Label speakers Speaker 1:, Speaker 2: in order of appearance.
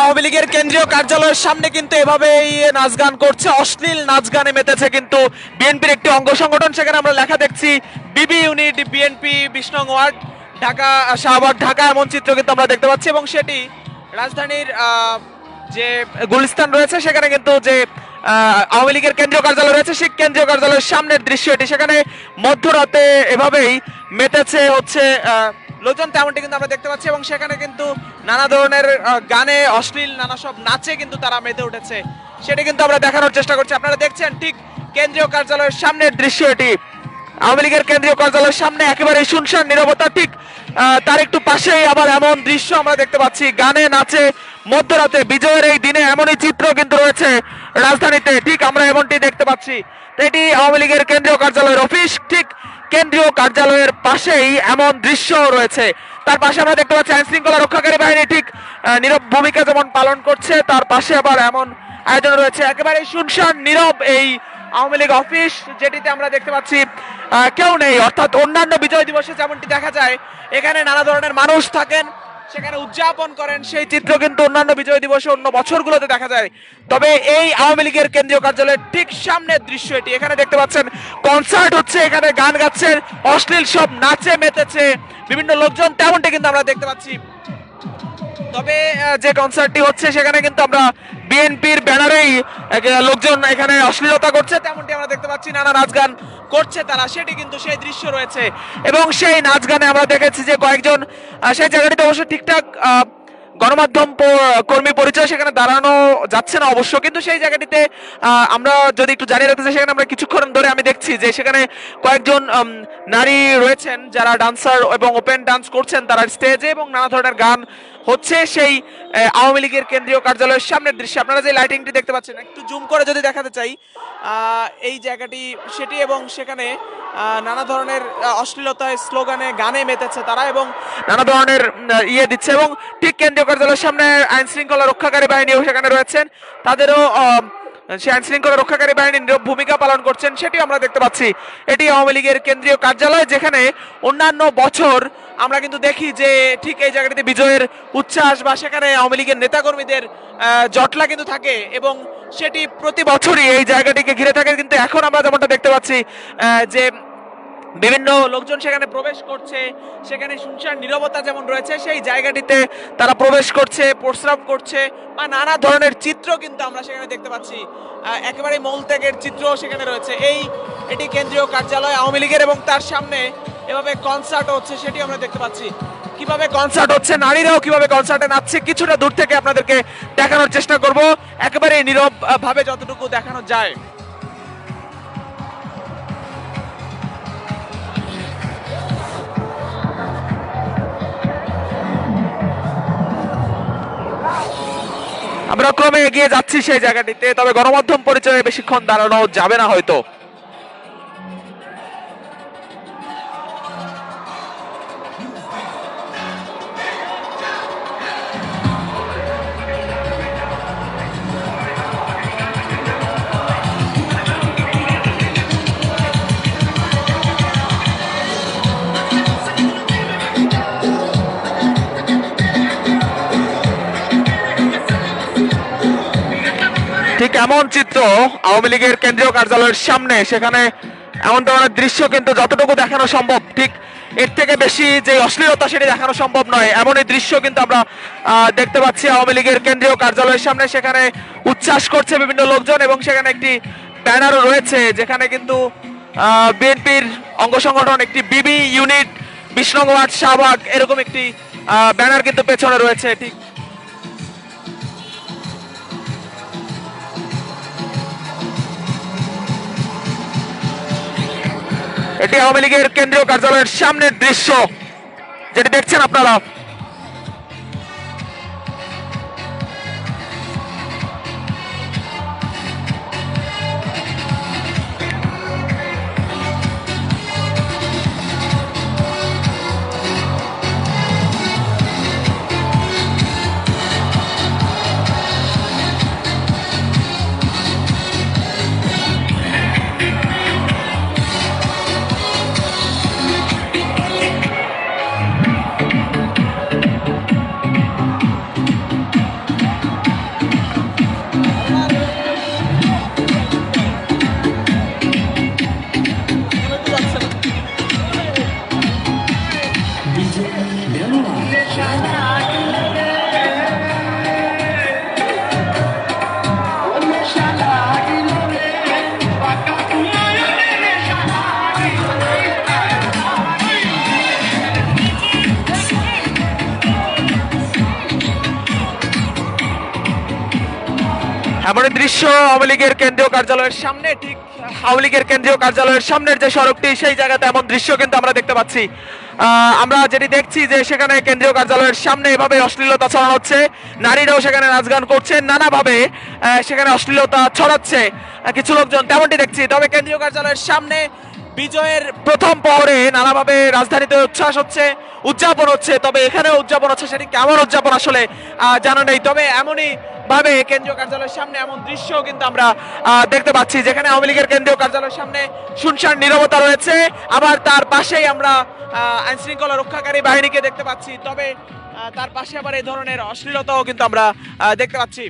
Speaker 1: আওয়ামী লীগের কেন্দ্রীয় কার্যালয়ের সামনে কিন্তু এভাবেই নাচ গান করছে। অশ্লীল নাচ গানে মেতেছে কিন্তু বিএনপির একটি অঙ্গ সংগঠন। সেখানে আমরা লেখা দেখছি, বিবি ইউনিট বিএনপি বিষ্ণু ওয়ার্ড, ঢাকা, শাহবাগ, ঢাকা এমন চিত্র কিন্তু আমরা দেখতে পাচ্ছি এবং সেটি রাজধানীর যে গুলিস্তান রয়েছে, সেখানে কিন্তু যে আওয়ামী লীগের কেন্দ্রীয় কার্যালয় রয়েছে, সেই কেন্দ্রীয় কার্যালয়ের সামনের দৃশ্য এটি সেখানে মধ্যরাতে এভাবেই মেতেছে হচ্ছে লোকজন তেমনটি কিন্তু আমরা দেখতে পাচ্ছি এবং সেখানে কিন্তু নানা ধরনের গানে অশ্লীল নানা সব নাচে কিন্তু তারা মেতে উঠেছে। সেটি কিন্তু আমরা দেখানোর চেষ্টা করছি। আপনারা দেখছেন ঠিক কেন্দ্রীয় কার্যালয়ের সামনের দৃশ্য এটি। আওয়ামী লীগের কেন্দ্রীয় কার্যালয়ের সামনে একেবারে শুনশান, নিরবতা, ঠিক তার একটু পাশেই আবার এমন দৃশ্য আমরা দেখতে পাচ্ছি। গানে নাচে মধ্যরাতে, বিজয়ের এই দিনে এমনই চিত্র কিন্তু রয়েছে রাজধানীতে। ঠিক, আমরা এমনটি দেখতে পাচ্ছি। এটি আওয়ামী লীগের কেন্দ্রীয় কার্যালয়ের অফিস, ঠিক, কেন্দ্রীয় কার্যালয়ের পাশেই এমন দৃশ্য রয়েছে। তার পাশে আমরা দেখতে পাচ্ছি আইন শৃঙ্খলা রক্ষাকারী বাহিনী, ঠিক নীরব ভূমিকা যেমন পালন করছে, তার পাশে আবার এমন আয়োজন রয়েছে। একেবারে শুনশান, নীরব এই আওয়ামী লীগ অফিস, যেটিতে আমরা দেখতে পাচ্ছি কেউ নেই। অর্থাৎ অন্যান্য বিজয় দিবসে যেমনটি দেখা যায়, এখানে নানা ধরনের মানুষ থাকেন, সেখানে উদযাপন করেন। সেই চিত্র কিন্তু অন্যান্য বিজয় দিবসে অন্য বছরগুলোতে দেখা যায়। তবে এই আওয়ামী লীগের কেন্দ্রীয় কার্যালয়ের ঠিক সামনের দৃশ্য এটি। এখানে দেখতে পাচ্ছেন, কনসার্ট হচ্ছে, এখানে গান গাচ্ছেন অশ্লীল সব নাচে মেতেছে, বিভিন্ন লোকজন, তেমনটি কিন্তু আমরা দেখতে পাচ্ছি। তবে যে কনসার্টটি হচ্ছে, সেখানে কিন্তু আমরা বিএনপির ব্যানারেই লোকজন এখানে অশ্লীলতা করছে, তেমনটি আমরা দেখতে পাচ্ছি, নানা নাচ গান করছে তারা, সেটি কিন্তু সেই দৃশ্য রয়েছে। এবং সেই নাচ গানে আমরা দেখেছি যে কয়েকজন সেই জায়গাটিতে অবশ্য ঠিকঠাক গণমাধ্যম কর্মী পরিচয় সেখানে দাঁড়ানো যাচ্ছে না অবশ্য, কিন্তু সেই জায়গাটিতে আমরা যদি একটু জানিয়ে রাখতে চাই, সেখানে আমরা কিছুক্ষণ ধরে আমি দেখছি যে সেখানে কয়েকজন নারী রয়েছেন যারা ডান্সার এবং ওপেন ডান্স করছেন তারা স্টেজে এবং নানা ধরনের গান হচ্ছে সেই আওয়ামী লীগের কেন্দ্রীয় কার্যালয়ের সামনের দৃশ্য। আপনারা যে লাইটিংটি দেখতে পাচ্ছেন, একটু জুম করে যদি দেখাতে চাই এই জায়গাটি, সেটি এবং সেখানে নানা ধরনের অশ্লীলতায় স্লোগানে গানে মেতেছে তারা এবং নানা ধরনের ইয়ে দিচ্ছে এবং ঠিক কেন্দ্রীয় কার্যালয়ের সামনে আইন শৃঙ্খলা রক্ষাকারী বাহিনীও সেখানে রয়েছেন। তাদেরও সে আইন শৃঙ্খলা রক্ষাকারী বাহিনী নীরব ভূমিকা পালন করছেন সেটি আমরা দেখতে পাচ্ছি। এটি আওয়ামী লীগের কেন্দ্রীয় কার্যালয়, যেখানে অন্যান্য বছর আমরা কিন্তু দেখি যে ঠিক এই জায়গাটিতে বিজয়ের উচ্ছ্বাস বা সেখানে আওয়ামী লীগের নেতাকর্মীদের জটলা কিন্তু থাকে এবং সেটি প্রতি বছরই এই জায়গাটিকে ঘিরে থাকে। কিন্তু এখন আমরা যেমনটা দেখতে পাচ্ছি যে বিভিন্ন লোকজন সেখানে প্রবেশ করছে, সেখানে শুনশান নীরবতা যেমন রয়েছে, সেই জায়গাটিতে তারা প্রবেশ করছে, প্রস্রাব করছে, বা নানা ধরনের চিত্র কিন্তু আমরা সেখানে দেখতে পাচ্ছি। একেবারে মলত্যাগের চিত্র সেখানে রয়েছে। এই, এটি কেন্দ্রীয় কার্যালয়, আওয়ামী লীগের এবং তার সামনে এভাবে কনসার্ট হচ্ছে, সেটি আমরা দেখতে পাচ্ছি। কীভাবে কনসার্ট হচ্ছে, নারীরাও কীভাবে কনসার্টে নাচছে, কিছুটা দূর থেকে আপনাদেরকে দেখানোর চেষ্টা করব। একেবারে নীরব ভাবে যতটুকু দেখানো যায়। আমরা ক্রমে এগিয়ে যাচ্ছি সেই জায়গাটিতে তবে গণমাধ্যম পরিচয়ে বেশিক্ষণ দাঁড়ানো যাবে না হয়তো। ঠিক এমন চিত্র আওয়ামী লীগের কেন্দ্রীয় কার্যালয়ের সামনে। সেখানে এমন ধরনের দৃশ্য কিন্তু যতটুকু দেখানো সম্ভব, ঠিক এর থেকে বেশি যে অশ্লীলতা সেটি দেখানো সম্ভব নয়। এমনই দৃশ্য কিন্তু আমরা দেখতে পাচ্ছি আওয়ামী লীগের কেন্দ্রীয় কার্যালয়ের সামনে। সেখানে উচ্ছ্বাস করছে বিভিন্ন লোকজন এবং সেখানে একটি ব্যানারও রয়েছে, যেখানে কিন্তু বিএনপির অঙ্গ সংগঠন একটি বিবি ইউনিট বিষ্ণু ওয়ার্ড শাহবাগ, এরকম একটি ব্যানার কিন্তু পেছনে রয়েছে, ঠিক এটি আওয়ামী লীগের কেন্দ্রীয় কার্যালয়ের সামনের দৃশ্য যেটি দেখছেন আপনারা। এমন দৃশ্য আওয়ামী লীগের কেন্দ্রীয় কার্যালয়ের সামনে, ঠিক আওয়ামী লীগের কেন্দ্রীয় কার্যালয়ের সামনের যে সড়কটি, সেই জায়গাতে এমন দৃশ্য কিন্তু আমরা দেখতে পাচ্ছি। আমরা যেটি দেখছি যে সেখানে কেন্দ্রীয় কার্যালয়ের সামনে এভাবে অশ্লীলতা ছড়ানো হচ্ছে। নারীরাও সেখানে নাচ গান করছে নানাভাবে সেখানে অশ্লীলতা ছড়াচ্ছে। কিছু লোকজন তেমনটি দেখছি। তবে কেন্দ্রীয় কার্যালয়ের সামনে বিজয়ের প্রথম পরে নানাভাবে রাজধানীতে উচ্ছ্বাস হচ্ছে, উদযাপন হচ্ছে। তবে এখানে উদযাপন হচ্ছে, সেটি কেমন উদযাপন আসলে জানা নেই। তবে এমনই ভাবে কেন্দ্রীয় কার্যালয়ের সামনে এমন দৃশ্য কিন্তু আমরা দেখতে পাচ্ছি, যেখানে আওয়ামী লীগের কেন্দ্রীয় কার্যালয়ের সামনে শুনশান নিরবতা রয়েছে। আবার তার পাশেই আমরা আইন শৃঙ্খলা রক্ষাকারী বাহিনীকে দেখতে পাচ্ছি, তবে তার পাশে আবার এই ধরনের অশ্লীলতাও কিন্তু আমরা দেখতে পাচ্ছি।